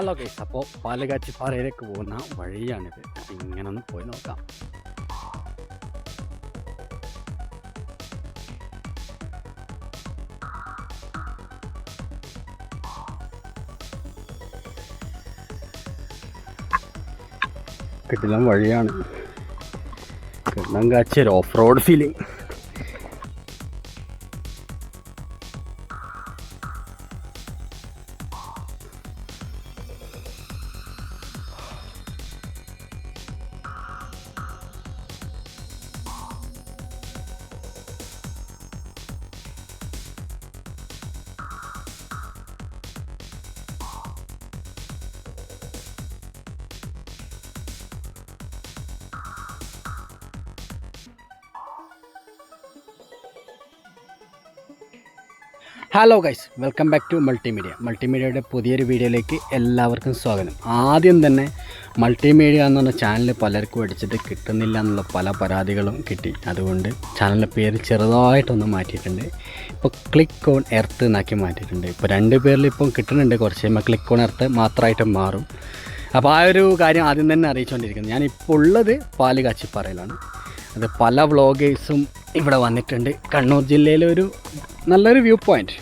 Hello guys അപ്പോൾ പാലകാച്ചിപ്പാറയിലേക്ക് പോകുന്ന വഴിയാണിത്. ഇങ്ങനെ ഒന്ന് പോയി നോക്കാം. കിട്ടില്ല വഴിയാണ്. കിണ്ണം കാച്ചി ഒരു off road feeling hello guys welcome back to multimedia മൾട്ടിമീഡിയയുടെ പുതിയൊരു വീഡിയോയിലേക്ക് എല്ലാവർക്കും സ്വാഗതം. ആദ്യം തന്നെ മൾട്ടിമീഡിയ എന്ന് പറഞ്ഞ ചാനൽ പലർക്കും അടിച്ചിട്ട് കിട്ടുന്നില്ല എന്നുള്ള പല പരാതികളും കിട്ടി. അതുകൊണ്ട് ചാനലിന്റെ പേര് ചെറുതായിട്ടൊന്ന് മാറ്റിയിട്ടുണ്ട്. ഇപ്പോൾ ക്ലിക്ക് ഓൺ എർത്ത് എന്നാക്കി മാറ്റിയിട്ടുണ്ട്. ഇപ്പോൾ രണ്ട് പേരിൽ ഇപ്പം കിട്ടുന്നുണ്ട്. കുറച്ച് കഴിയുമ്പോൾ ക്ലിക്ക് ഓൺ എർത്ത് മാത്രമായിട്ട് മാറും. അപ്പോൾ ആ ഒരു കാര്യം ആദ്യം തന്നെ അറിയിച്ചുകൊണ്ടിരിക്കുന്നത് ഞാനിപ്പോൾ ഉള്ളത് പാൽ കാച്ചിപ്പാറയിലാണ് അത് പല വ്ളോഗേഴ്സും ഇവിടെ വന്നിട്ടുണ്ട്. കണ്ണൂർ ജില്ലയിലെ ഒരു നല്ലൊരു വ്യൂ പോയിന്റ്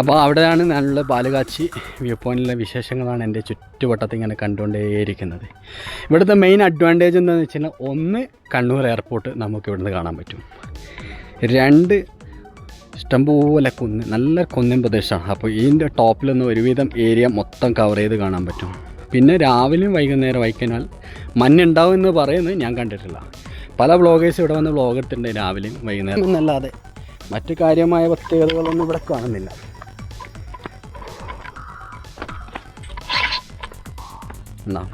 അപ്പോൾ അവിടെയാണ് നല്ല ബാലുകാച്ചി വ്യൂ പോയിന്റിലെ വിശേഷങ്ങളാണ് എന്റെ ചുറ്റുവട്ടത്ത് ഇങ്ങനെ കണ്ടുകൊണ്ടേയിരിക്കുന്നത്. ഇവിടുത്തെ മെയിൻ അഡ്വാന്റേജ് എന്താണെന്ന് വെച്ച് കഴിഞ്ഞാൽ ഒന്ന് കണ്ണൂർ എയർപോർട്ട് നമുക്ക് ഇവിടുന്ന് കാണാൻ പറ്റും. രണ്ട് ഇഷ്ടംപോലെ കുന്ന് നല്ല കുന്നിൻ പ്രദേശമാണ് അപ്പോൾ ഇതിന്റെ ടോപ്പിലൊന്ന് ഒരുവിധം ഏരിയ മൊത്തം കവർ ചെയ്ത് കാണാൻ പറ്റും. പിന്നെ രാവിലെയും വൈകുന്നേരം വൈകുന്നാൽ മഞ്ഞുണ്ടാവും എന്ന് പറയുന്നത് ഞാൻ കണ്ടിട്ടില്ല. പല വ്ളോഗേഴ്സ് ഇവിടെ വന്ന് വ്ളോഗ് എടുത്തിട്ടുണ്ട് രാവിലെയും വൈകുന്നേരം എന്നല്ലാതെ മറ്റു കാര്യമായ പ്രത്യേകതകളൊന്നും ഇവിടെ കാണുന്നില്ല. എന്നാ.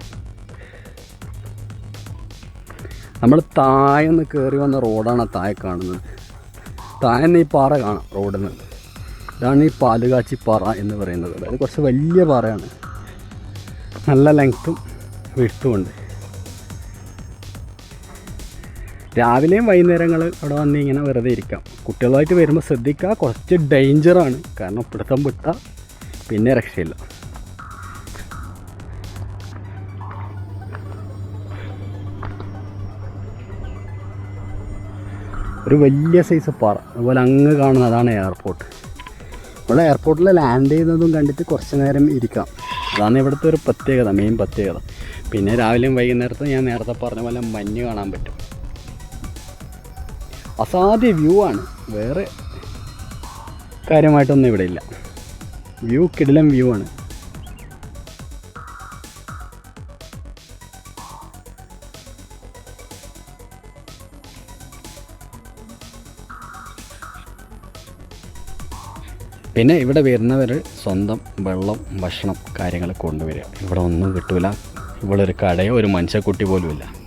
നമ്മൾ താഴെന്ന് കയറി വന്ന റോഡാണ് താഴെ കാണുന്നത്. താഴെന്ന് ഈ പാറ കാണാം റോഡിൽ നിന്ന്. ഇതാണ് ഈ പാലുകാച്ചി പാറ എന്ന് പറയുന്നത്. അതായത് കുറച്ച് വലിയ പാറയാണ്. നല്ല ലെങ്ത്തും വിഴുത്തുമുണ്ട് രാവിലെയും വൈകുന്നേരങ്ങൾ അവിടെ വന്ന് ഇങ്ങനെ വെറുതെ ഇരിക്കാം. കുട്ടികളായിട്ട് വരുമ്പോൾ ശ്രദ്ധിക്കുക. കുറച്ച് ഡേഞ്ചറാണ് കാരണം പിടുത്തം വിട്ട പിന്നെ രക്ഷയില്ല. ഒരു വലിയ സൈസ് പാറ. അതുപോലെ അങ്ങ് കാണുന്ന അതാണ് എയർപോർട്ട് ഇവിടെ എയർപോർട്ടിൽ ലാൻഡ് ചെയ്യുന്നതും കണ്ടിട്ട് കുറച്ച് നേരം ഇരിക്കാം. അതാണ് ഇവിടുത്തെ ഒരു പ്രത്യേകത മെയിൻ പ്രത്യേകത. പിന്നെ രാവിലെയും വൈകുന്നേരത്തും ഞാൻ നേരത്തെ പറഞ്ഞ പോലെ മഞ്ഞ് കാണാൻ പറ്റും. അസാധ്യ വ്യൂ ആണ്. വേറെ കാര്യമായിട്ടൊന്നും ഇവിടെ ഇല്ല. വ്യൂ കിടിലം വ്യൂ ആണ്. പിന്നെ ഇവിടെ വരുന്നവർ സ്വന്തം വെള്ളം ഭക്ഷണം കാര്യങ്ങൾ കൊണ്ടുവരിക. ഇവിടെ ഒന്നും കിട്ടൂല. ഇവിടെ ഒരു കടയോ ഒരു മനുഷ്യക്കുട്ടി പോലുമില്ല.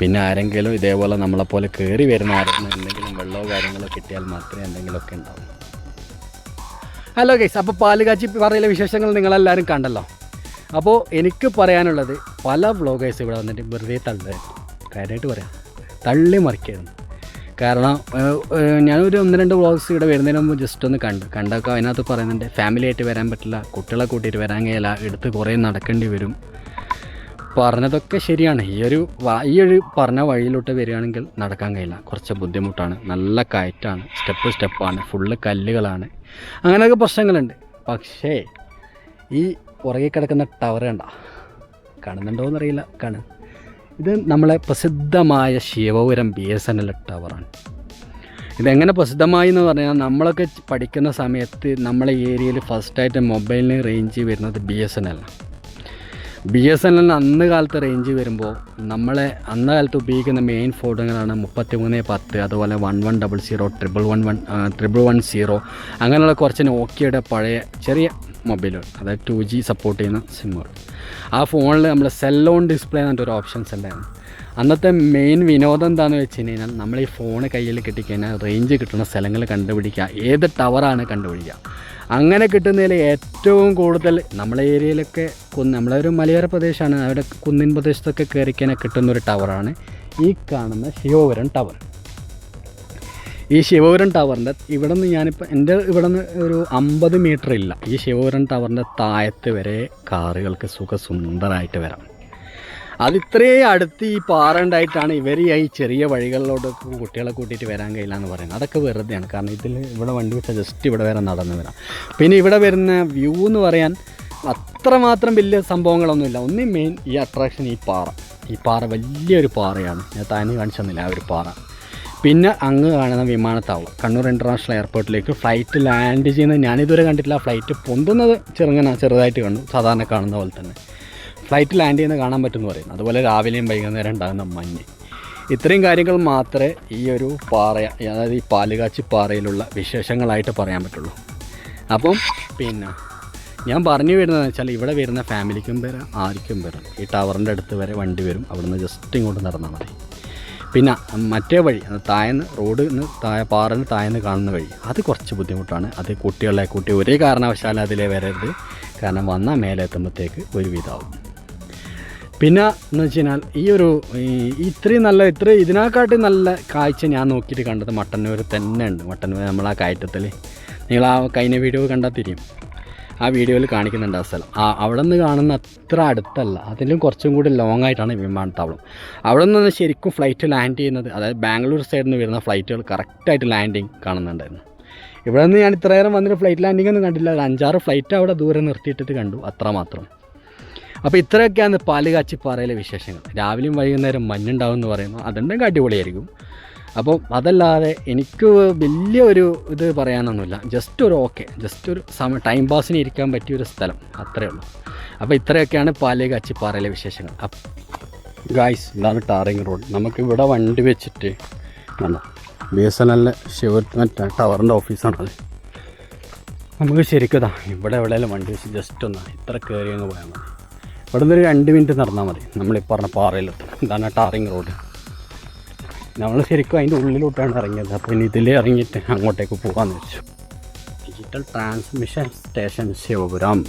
പിന്നെ ആരെങ്കിലും ഇതേപോലെ നമ്മളെപ്പോലെ കയറി വരുന്ന ആരെങ്കിലും എന്തെങ്കിലും വെള്ളമോ കാര്യങ്ങളോ കിട്ടിയാൽ മാത്രമേ എന്തെങ്കിലുമൊക്കെ ഉണ്ടാവും. ഹലോ ഗൈസ് അപ്പോൾ പാലുകാച്ചി പറയിലെ വിശേഷങ്ങൾ നിങ്ങളെല്ലാവരും കണ്ടല്ലോ. അപ്പോൾ എനിക്ക് പറയാനുള്ളത് പല വ്ളോഗേഴ്സ് ഇവിടെ വന്നിട്ട് വെറുതെ തള്ളായിരുന്നു കാര്യമായിട്ട് പറയാം. തള്ളി മറിക്കായിരുന്നു കാരണം ഞാനൊരു ഒന്ന് രണ്ട് വ്ളോഗ്സ് ഇവിടെ വരുന്നതിന് മുമ്പ് ജസ്റ്റ് ഒന്ന് കണ്ടു കണ്ടൊക്കെ അതിനകത്ത് പറയുന്നുണ്ട് ഫാമിലി ആയിട്ട് വരാൻ പറ്റില്ല കുട്ടികളെ കൂട്ടിയിട്ട് വരാൻ കഴിയില്ല എടുത്ത് കുറേ നടക്കേണ്ടി വരും. പറഞ്ഞതൊക്കെ ശരിയാണ്. ഈ ഒരു ഈ ഒരു പറഞ്ഞ വഴിയിലോട്ട് വരികയാണെങ്കിൽ നടക്കാൻ കഴിയില്ല. കുറച്ച് ബുദ്ധിമുട്ടാണ്. നല്ല കയറ്റാണ്. സ്റ്റെപ്പ് സ്റ്റെപ്പാണ്. ഫുള്ള് കല്ലുകളാണ്. അങ്ങനെയൊക്കെ പ്രശ്നങ്ങളുണ്ട്. പക്ഷേ ഈ പുറകെ കിടക്കുന്ന ടവർ കണ്ട? കാണുന്നുണ്ടോ എന്നറിയില്ല. കാണും. ഇത് നമ്മളെ പ്രസിദ്ധമായ Sivapuram B S N L ടവറാണ്. ഇതെങ്ങനെ പ്രസിദ്ധമായി എന്ന് പറഞ്ഞാൽ നമ്മളൊക്കെ പഠിക്കുന്ന സമയത്ത് നമ്മളെ ഏരിയയിൽ ഫസ്റ്റായിട്ട് മൊബൈലിന് റേഞ്ച് വരുന്നത് B S N L B S N എല്ലിന് അന്ന് കാലത്ത് റേഞ്ച് വരുമ്പോൾ നമ്മളെ അന്ന് കാലത്ത് ഉപയോഗിക്കുന്ന മെയിൻ ഫോണുകളാണ് മുപ്പത്തി മൂന്ന് പത്ത് അതുപോലെ one one double zero triple one one triple one zero അങ്ങനെയുള്ള കുറച്ച് നോക്കിയുടെ പഴയ ചെറിയ മൊബൈലുകൾ അതായത് ടു ജി സപ്പോർട്ട് ചെയ്യുന്ന സിമ്മുകൾ ആ ഫോണിൽ നമ്മൾ സെല്ലോൺ ഡിസ്പ്ലേ എന്നൊരു ഓപ്ഷൻസ് ഉണ്ടായിരുന്നു. അന്നത്തെ മെയിൻ വിനോദം എന്താണെന്ന് വെച്ച് കഴിഞ്ഞാൽ നമ്മൾ ഈ ഫോൺ കയ്യിൽ കിട്ടിക്കഴിഞ്ഞാൽ റേഞ്ച് കിട്ടുന്ന സ്ഥലങ്ങൾ കണ്ടുപിടിക്കുക. ഏത് ടവറാണ് കണ്ടുപിടിക്കുക. അങ്ങനെ കിട്ടുന്നതിൽ ഏറ്റവും കൂടുതൽ നമ്മളെ ഏരിയയിലൊക്കെ കുന്ന് നമ്മളെ ഒരു മലയോര പ്രദേശമാണ് അവിടെ കുന്നിൻ പ്രദേശത്തൊക്കെ കയറിക്കാനെ കിട്ടുന്നൊരു ടവറാണ് ഈ കാണുന്ന ശിവപുരം ടവർ ഈ ശിവപുരം ടവറിന്റെ ഇവിടെ നിന്ന് ഞാനിപ്പോൾ എന്റെ ഇവിടെ നിന്ന് ഒരു അമ്പത് മീറ്റർ ഇല്ല. ഈ ശിവപുരം ടവറിന്റെ താഴത്ത് വരെ കാറുകൾക്ക് സുഖസുന്ദരമായിട്ട് വരാം. അത് ഇത്രയും അടുത്ത് ഈ പാറ ഉണ്ടായിട്ടാണ് ഇവർ ഈ ചെറിയ വഴികളിലോട്ട് കുട്ടികളെ കൂട്ടിയിട്ട് വരാൻ കഴിയില്ല എന്ന് പറയുന്നത്. അതൊക്കെ വെറുതെയാണ്. കാരണം ഇതിൽ ഇവിടെ വണ്ടി വിട്ട ജസ്റ്റ് ഇവിടെ വരെ നടന്നു വരാം. പിന്നെ ഇവിടെ വരുന്ന വ്യൂ എന്ന് പറയാൻ അത്രമാത്രം വലിയ സംഭവങ്ങളൊന്നുമില്ല. ഒന്നും മെയിൻ ഈ അട്രാക്ഷൻ ഈ പാറ. ഈ പാറ വലിയൊരു പാറയാണ്. ഞാൻ താനി കാണിച്ചു തന്നില്ല ആ ഒരു പാറ. പിന്നെ അങ്ങ് കാണുന്ന വിമാനത്താവളം. കണ്ണൂർ ഇന്റർനാഷണൽ എയർപോർട്ടിലേക്ക് ഫ്ലൈറ്റ് ലാൻഡ് ചെയ്യുന്നത് ഞാനിതുവരെ കണ്ടിട്ടില്ല. ഫ്ലൈറ്റ് പൊന്തുന്നത് ചെറുങ്ങനെ ചെറുതായിട്ട് കണ്ടു. സാധാരണ കാണുന്ന പോലെ തന്നെ. ഫ്ലൈറ്റ് ലാൻഡ് ചെയ്യുന്ന കാണാൻ പറ്റുമെന്ന് പറയും അതുപോലെ രാവിലെയും വൈകുന്നേരം ഉണ്ടാകുന്ന മഞ്ഞ്. ഇത്രയും കാര്യങ്ങൾ മാത്രമേ ഈ ഒരു പാറ അതായത് ഈ പാലുകാച്ചി പാറയിലുള്ള വിശേഷങ്ങളായിട്ട് പറയാൻ പറ്റുള്ളൂ. അപ്പം പിന്നെ ഞാൻ പറഞ്ഞു വരുന്നതെന്ന് വെച്ചാൽ ഇവിടെ വരുന്ന ഫാമിലിക്കും വരാം ആർക്കും വരാം. ഈ ടവറിന്റെ അടുത്ത് വരെ വണ്ടി വരും അവിടുന്ന് ജസ്റ്റ് ഇങ്ങോട്ട് നടന്നാൽ മതി. പിന്നെ മറ്റേ വഴി താഴ്ന്ന് നിന്ന് താഴെ പാറന്ന് താഴ്ന്ന് കാണുന്ന വഴി അത് കുറച്ച് ബുദ്ധിമുട്ടാണ്. അത് കുട്ടികളെ കുട്ടി ഒരേ കാരണവശാലും അതിലേ വരരുത്. കാരണം വന്നാൽ മേലെ എത്തുമ്പോഴത്തേക്ക് ഒരു വിധമാവും പിന്നെ എന്ന് വെച്ച് കഴിഞ്ഞാൽ ഈ ഒരു ഇത്രയും നല്ല ഇത്ര ഇതിനെക്കാട്ടി നല്ല കാഴ്ച ഞാൻ നോക്കിയിട്ട് കണ്ടത് മട്ടന്നൂർ തന്നെ ഉണ്ട് മട്ടന്നൂർ നമ്മളാ കയറ്റത്തിൽ നിങ്ങൾ ആ കഴിഞ്ഞ വീഡിയോ കണ്ടാൽ തിരിയും. ആ വീഡിയോയിൽ കാണിക്കുന്നുണ്ട് ആ സ്ഥലം. ആ അവിടെ നിന്ന് കാണുന്ന അത്ര അടുത്തല്ല. അതിലും കുറച്ചും കൂടി ലോങ് ആയിട്ടാണ് വിമാനത്താവളം. അവിടെ നിന്ന് ശരിക്കും ഫ്ലൈറ്റ് ലാൻഡ് ചെയ്യുന്നത് അതായത് ബാംഗ്ലൂർ സൈഡിൽ നിന്ന് വരുന്ന ഫ്ലൈറ്റുകൾ കറക്റ്റായിട്ട് ലാൻഡിങ് കാണുന്നുണ്ടായിരുന്നു. ഇവിടെ നിന്ന് ഞാൻ ഇത്രയേരം വന്നിട്ട് ഫ്ലൈറ്റ് ലാൻഡിംഗ് ഒന്നും കണ്ടില്ല ഒരു അഞ്ചാറ് ഫ്ലൈറ്റ് അവിടെ ദൂരെ നിർത്തിയിട്ടിട്ട് കണ്ടു. അത്രമാത്രം അപ്പോൾ ഇത്രയൊക്കെയാണ് പാലുകാച്ചിപ്പാറയിലെ വിശേഷങ്ങൾ. രാവിലെയും വൈകുന്നേരം മഞ്ഞുണ്ടാവും എന്ന് പറയുന്നു അതുണ്ടെങ്കിൽ അടിപൊളിയായിരിക്കും. അപ്പോൾ അതല്ലാതെ എനിക്ക് വലിയ ഒരു ഇത് പറയാനൊന്നുമില്ല. ജസ്റ്റ് ഒരു ഓക്കെ ജസ്റ്റ് ഒരു സമയം ടൈം പാസിന് ഇരിക്കാൻ പറ്റിയ ഒരു സ്ഥലം. അത്രേ ഉള്ളൂ. അപ്പോൾ ഇത്രയൊക്കെയാണ് പാലുകാച്ചിപ്പാറയിലെ വിശേഷങ്ങൾ. ഗായ്സ് ഇതാണ് ടാറിങ് റോഡ്. നമുക്ക് ഇവിടെ വണ്ടി വെച്ചിട്ട് വേണ്ട ബി എസ് എൻ എല്ലിന്റെ ശിവ മറ്റേ ടവറിന്റെ ഓഫീസാണത്. നമുക്ക് ശരിക്കും ഇതാ ഇവിടെ എവിടെയെങ്കിലും വണ്ടി വെച്ച് ജസ്റ്റ് ഒന്ന് ഇത്ര കയറി അങ്ങ് പോയാൽ മതി. ഇവിടെ നിന്ന് ഒരു രണ്ട് മിനിറ്റ് നടന്നാൽ മതി. നമ്മളീ പറഞ്ഞ പാറയിലെത്തും ഇതാണ് ടാറിങ് റോഡ്. നമ്മൾ ശരിക്കും അതിന്റെ ഉള്ളിലോട്ടാണ് ഇറങ്ങിയത്. അപ്പോൾ ഇനി ഇതിൽ ഇറങ്ങിയിട്ട് അങ്ങോട്ടേക്ക് പോകാമെന്ന് വെച്ചു. Digital transmission station Sivapuram.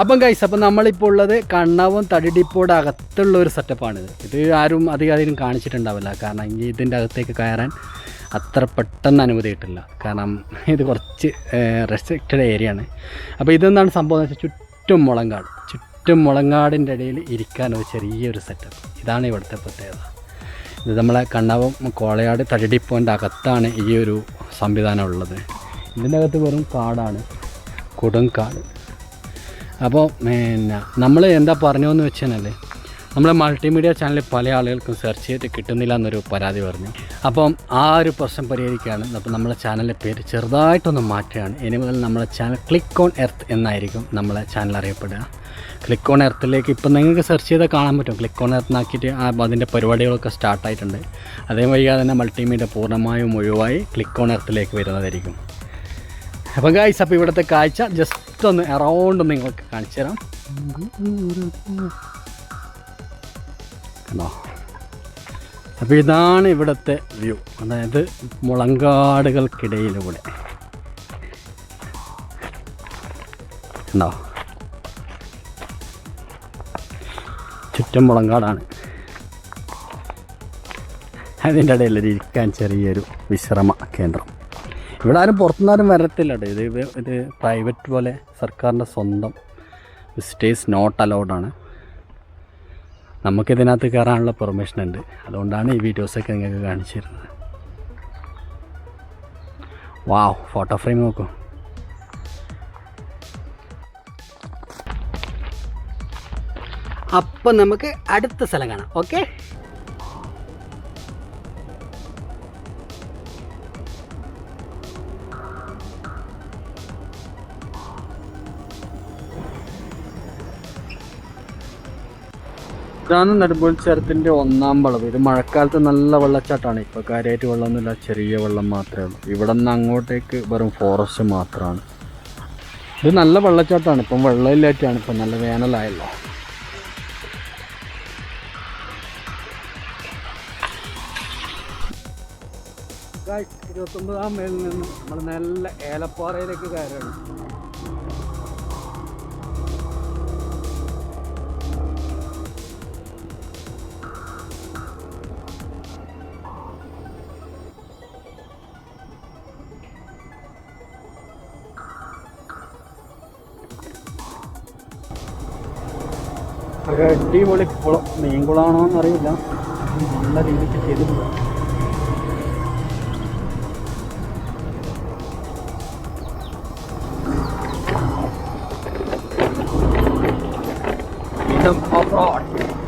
അപ്പം കൈസ് അപ്പം നമ്മളിപ്പോൾ ഉള്ളത് കണ്ണവും തടിഡിപ്പോടെ അകത്തുള്ള ഒരു സെറ്റപ്പാണിത് ഇത്. ആരും അധികം കാണിച്ചിട്ടുണ്ടാവില്ല. കാരണം ഇനി ഇതിന്റെ അകത്തേക്ക് കയറാൻ അത്ര പെട്ടെന്ന് അനുമതി കിട്ടില്ല. കാരണം ഇത് കുറച്ച് റെസ്ട്രിക്റ്റഡ് ഏരിയ ആണ്. അപ്പോൾ ഇതെന്താണ് സംഭവം എന്ന് വെച്ചാൽ ചുറ്റും മുളങ്കാട്. ചുറ്റും മുളങ്കാടിന്റെ ഇടയിൽ ഇരിക്കാൻ ഒരു ചെറിയൊരു സെറ്റപ്പ് ഇതാണ് ഇവിടുത്തെ പ്രത്യേകത. ഇത് നമ്മളെ കണ്ണാവം കോളയാട് തടിഡിപ്പോന്റെ അകത്താണ് ഈ ഒരു സംവിധാനം ഉള്ളത്. ഇതിന്റെ അകത്ത് വെറും കാടാണ്. കൊടുങ്കാട് അപ്പോൾ പിന്നെ നമ്മൾ എന്താ പറഞ്ഞതെന്ന് വെച്ചാൽ നമ്മൾ മൾട്ടിമീഡിയ ചാനലിൽ പല ആളുകൾക്കും സെർച്ച് ചെയ്തിട്ട് കിട്ടുന്നില്ല എന്നൊരു പരാതി പറഞ്ഞു. അപ്പം ആ ഒരു പ്രശ്നം പരിഹരിക്കുകയാണ്. അപ്പം നമ്മളെ ചാനലിന്റെ പേര് ചെറുതായിട്ടൊന്ന് മാറ്റുകയാണ്. ഇനി മുതൽ നമ്മളെ ചാനൽ ക്ലിക്ക് ഓൺ എർത്ത് എന്നായിരിക്കും നമ്മളെ ചാനൽ അറിയപ്പെടുക. ക്ലിക്ക് ഓൺ എർത്തിലേക്ക് ഇപ്പം നിങ്ങൾക്ക് സെർച്ച് ചെയ്താൽ കാണാൻ പറ്റും. ക്ലിക്ക് ഓൺ എർത്ത് ആക്കിയിട്ട് ആ അതിന്റെ പരിപാടികളൊക്കെ സ്റ്റാർട്ടായിട്ടുണ്ട് അതേ വഴിയാതെ തന്നെ മൾട്ടിമീഡിയ പൂർണമായും ഒഴിവായി ക്ലിക്ക് ഓൺ എർത്തിലേക്ക് വരുന്നതായിരിക്കും. അപ്പം ഗൈസ് അപ്പോൾ ഇവിടുത്തെ കാഴ്ച ജസ്റ്റ് ഒന്ന് അറൗണ്ട് നിങ്ങൾക്ക് കാണിച്ചു തരാം കണ്ടോ? അപ്പോൾ ഇതാണ് ഇവിടുത്തെ വ്യൂ. അതായത് മുളങ്കാടുകൾക്കിടയിലൂടെ. കണ്ടോ? ചുറ്റും മുളങ്കാടാണ്. അതിന്റെ ഇടയിൽ ഇരിക്കാൻ ചെറിയൊരു വിശ്രമ കേന്ദ്രം. ഇവിടെ ആരും പുറത്തുനിന്നാരും വരത്തില്ല കേട്ടോ. ഇത് ഇത് പ്രൈവറ്റ് പോലെ സർക്കാരിന്റെ സ്വന്തം വിസിറ്റേഴ്സ് നോട്ട് അലൗഡാണ് നമുക്കിതിനകത്ത് കയറാനുള്ള പെർമിഷൻ ഉണ്ട്. അതുകൊണ്ടാണ് ഈ വീഡിയോസൊക്കെ നിങ്ങൾക്ക് കാണിച്ചു തരുന്നത് വാവ് ഫോട്ടോ ഫ്രെയിം നോക്കൂ. അപ്പം നമുക്ക് അടുത്ത സ്ഥലം കാണാം. ഓക്കെ ഇതാണ് നെടുമ്പുൾച്ചരത്തിന്റെ ഒന്നാം വളവ്. ഇത് മഴക്കാലത്ത് നല്ല വെള്ളച്ചാട്ടമാണ്. ഇപ്പോൾ കാര്യമായിട്ട് വെള്ളമൊന്നുമില്ല ചെറിയ വെള്ളം മാത്രമേ ഉള്ളൂ. ഇവിടെ നിന്ന് അങ്ങോട്ടേക്ക് വെറും ഫോറസ്റ്റ് മാത്രമാണ്. ഇത് നല്ല വെള്ളച്ചാട്ടമാണ്. ഇപ്പം വെള്ളമില്ലാറ്റാണ് ഇപ്പം നല്ല വേനലായല്ലോ. ഇരുപത്തൊമ്പതാം മേലിൽ നിന്ന് നമ്മൾ നല്ല ഏലപ്പാറയിലേക്ക് കയറുകയാണ്. ഒരു അടിപൊളി കുളം. മീൻകുളമാണോ എന്നറിയില്ല നല്ല രീതിക്ക് ചെയ്തിട്ടുണ്ട്. Freedom off.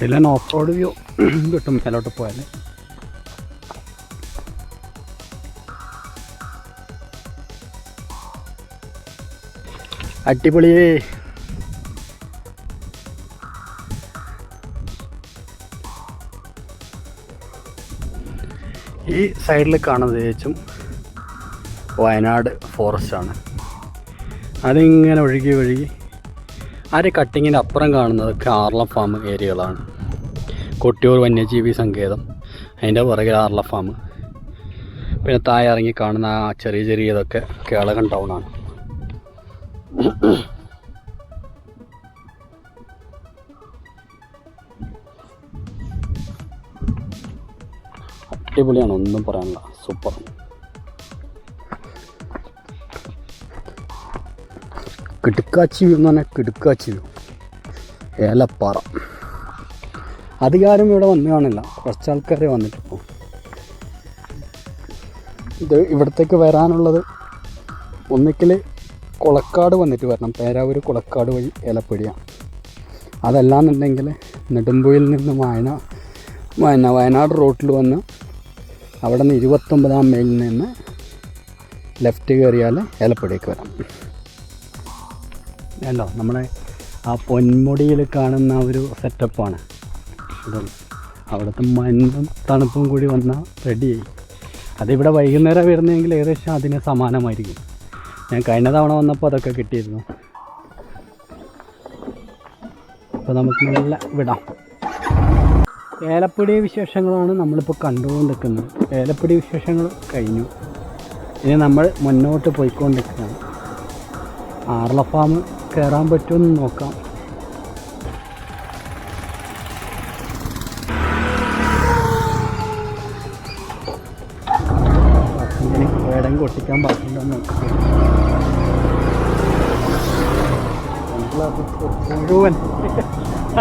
കിട്ടില്ല ഓഫ് റോഡ് വ്യൂ കിട്ടും മേലോട്ട് പോയാൽ അടിപൊളിയേ ഈ സൈഡിൽ കാണുന്നത് ഏച്ചും വയനാട് ഫോറസ്റ്റ് ആണ്. അതിങ്ങനെ ഒഴുകി ഒഴുകി ആ ഒരു കട്ടിങ്ങിന്റെ അപ്പുറം കാണുന്നത് കാർല ഫാം ഏരിയകളാണ് കൊട്ടിയൂർ വന്യജീവി സങ്കേതം. അതിന്റെ പുറകിൽ ആർല ഫാം. പിന്നെ താഴെ ഇറങ്ങി കാണുന്ന ആ ചെറിയ ചെറിയതൊക്കെ കേളകൻ ടൗണാണ് അടിപൊളിയാണ് ഒന്നും പറയാനില്ല. സൂപ്പർ കിടുക്കാച്ചി വ്യൂ എന്ന് പറഞ്ഞാൽ കിടുക്കാച്ചി വ്യൂ ഏലപ്പാറ. അധികാരം ഇവിടെ വന്നു കാണില്ല. കുറച്ച് ആൾക്കാരെ വന്നിട്ടിപ്പോൾ ഇത് ഇവിടത്തേക്ക് വരാനുള്ളത് ഒന്നിക്കൽ കുളക്കാട് വന്നിട്ട് വരണം. പേരാവൂർ കുളക്കാട് വഴി ഏലപ്പടിയാണ് അതല്ലാന്നുണ്ടെങ്കിൽ നെടുമ്പുയിൽ നിന്ന് വയന വയന വയനാട് റോട്ടിൽ വന്ന് അവിടെ നിന്ന് ഇരുപത്തൊമ്പതാം മൈലിൽ നിന്ന് ലെഫ്റ്റ് കയറിയാൽ ഏലപ്പടിയേക്ക് വരാം. അല്ലോ നമ്മളെ ആ പൊന്മുടിയിൽ കാണുന്ന ഒരു സെറ്റപ്പാണ് ഇത്. അവിടുത്തെ മഞ്ഞും തണുപ്പും കൂടി വന്നാൽ റെഡിയായി അതിവിടെ വൈകുന്നേരം വരുന്നതെങ്കിൽ ഏകദേശം അതിന് സമാനമായിരിക്കും. ഞാൻ കഴിഞ്ഞ തവണ വന്നപ്പോൾ അതൊക്കെ കിട്ടിയിരുന്നു. അപ്പോൾ നമുക്ക് നല്ല വിടാം. ഏലപ്പൊടി വിശേഷങ്ങളാണ് നമ്മളിപ്പോൾ കണ്ടുകൊണ്ടിരിക്കുന്നത്. ഏലപ്പൊടി വിശേഷങ്ങൾ കഴിഞ്ഞു. ഇനി നമ്മൾ മുന്നോട്ട് പോയിക്കൊണ്ടിരിക്കുകയാണ്. ആർല ഫാം കയറാൻ പറ്റുമെന്ന് നോക്കാം. വേടം കൊട്ടിക്കാൻ പാടില്ലെന്ന് മുഴുവൻ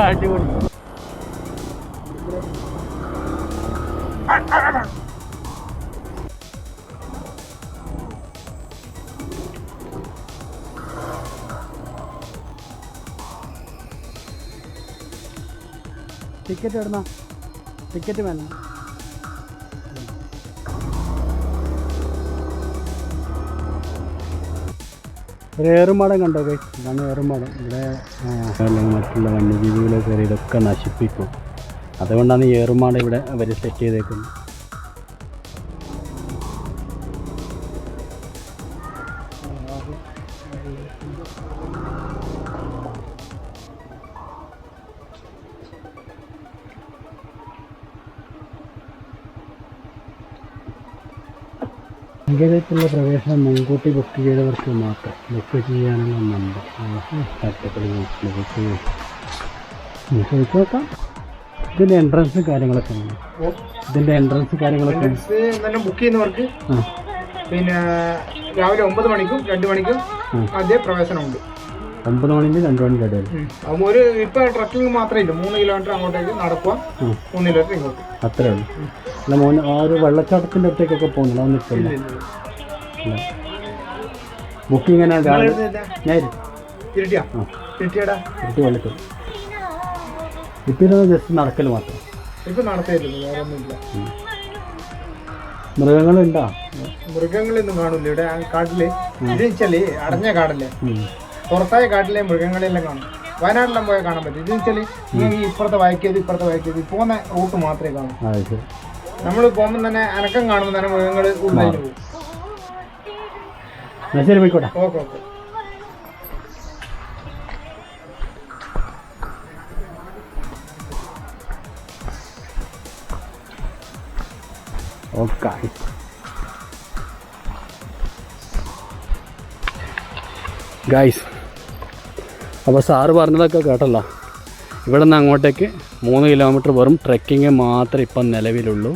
അടിപൊളി. ടിക്കറ്റ് എവിടുന്ന ടിക്കറ്റ് വേണം. ഒരു ഏറുമാടം കണ്ടോ കൈ ഇതാണ് ഏറുമാടം ഇവിടെ അല്ലെങ്കിൽ മറ്റുള്ള വന്യജീവികളെ കയറി ഇതൊക്കെ നശിപ്പിക്കും. അതുകൊണ്ടാണ് ഈ ഏറുമാടം ഇവിടെ അവർ സെറ്റ് ചെയ്തേക്കുന്നത്. സങ്കേതത്തിലുള്ള പ്രവേശനം മുൻകൂട്ടി ബുക്ക് ചെയ്തവർക്ക് മാത്രം. ബുക്ക് ചെയ്യാനുള്ള നമ്പർ ചോദിച്ചോക്കാം ഇതിന്റെ ചോദിച്ചു നോക്കാം. ഇതിന്റെ എൻട്രൻസ് കാര്യങ്ങളൊക്കെ ഇതിന്റെ ഇതിന്റെ എൻട്രൻസ് കാര്യങ്ങളൊക്കെ ബുക്ക് ചെയ്യുന്നവർക്ക് പിന്നെ രാവിലെ ഒമ്പത് മണിക്കും രണ്ട് മണിക്കും അതേ പ്രവേശനമുണ്ട് ഒമ്പത് മണിന്റെ രണ്ട് മണിന്റെ ഇടയിൽ. ഒരു ഇപ്പൊ ട്രക്കിംഗ് മാത്രമേ ഇല്ല. മൂന്ന് കിലോമീറ്റർ അങ്ങോട്ടേക്ക് നടക്കുക. മൂന്ന് കിലോമീറ്റർ ഇങ്ങോട്ട്. അത്രേ ഉള്ളൂ. അല്ല മോൻ ആ ഒരു വെള്ളച്ചാട്ടത്തിന്റെ അടുത്തേക്കൊക്കെ പോകുന്നില്ല അതൊന്നും ഇഷ്ടമില്ല ബുക്കിംഗ് രാവിലെ ഞാൻ ഇരട്ടി വെള്ളത്തിൽ ഇപ്പം ജസ്റ്റ് നടക്കൽ മാത്രം മൃഗങ്ങളുണ്ടോ? മൃഗങ്ങളൊന്നും കാണില്ല ഇവിടെ കാട്ടിൽ ഇത് വെച്ചാൽ അടഞ്ഞ കാടല്ലേ. പുറത്തായ കാട്ടിലെ മൃഗങ്ങളെല്ലാം കാണും. വയനാട്ടിലെല്ലാം പോയാൽ കാണാൻ പറ്റും. ഇത് വെച്ചാൽ ഈ ഇപ്പുറത്തെ വയക്കിയത് ഇപ്പുറത്തെ വയക്കിയത് പോകുന്ന റൂട്ട് മാത്രമേ കാണൂ. നമ്മൾ പോകുമ്പോൾ തന്നെ അനക്കം കാണുമ്പോൾ തന്നെ മൃഗങ്ങൾ ഉള്ളിലേക്ക് പോകും. ശരി പോയിക്കോട്ടെ. Okay okay. ഓക്കെ ഗൈസ് അപ്പോൾ സാറ് പറഞ്ഞതൊക്കെ കേട്ടല്ലോ. ഇവിടെ നിന്ന് അങ്ങോട്ടേക്ക് മൂന്ന് കിലോമീറ്റർ വെറും ട്രെക്കിങ് മാത്രമേ ഇപ്പം നിലവിലുള്ളൂ.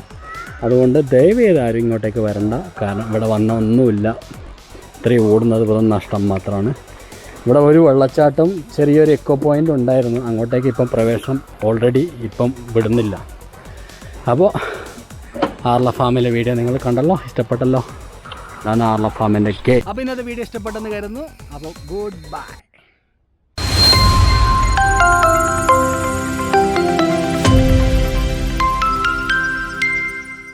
അതുകൊണ്ട് ദയവ് ചെയ്ത് ആരും ഇങ്ങോട്ടേക്ക് വരണ്ട. കാരണം ഇവിടെ വന്ന ഒന്നുമില്ല ഇത്രയും ഓടുന്നത് വെറും നഷ്ടം മാത്രമാണ്. ഇവിടെ ഒരു വെള്ളച്ചാട്ടം ചെറിയൊരു എക്കോ പോയിന്റ് ഉണ്ടായിരുന്നു. അങ്ങോട്ടേക്ക് ഇപ്പം പ്രവേശനം ഓൾറെഡി ഇപ്പം വിടുന്നില്ല. അപ്പോൾ ആർല ഫാമിലെ വീഡിയോ നിങ്ങൾ കണ്ടല്ലോ? ഇഷ്ടപ്പെട്ടല്ലോ? ഞാൻ ആർല ഫാമിന്റെ കേ അപ്പോൾ ഇന്നത്തെ വീഡിയോ ഇഷ്ടപ്പെട്ടെന്ന് കരുതുന്നു. അപ്പോൾ ഗുഡ് ബൈ.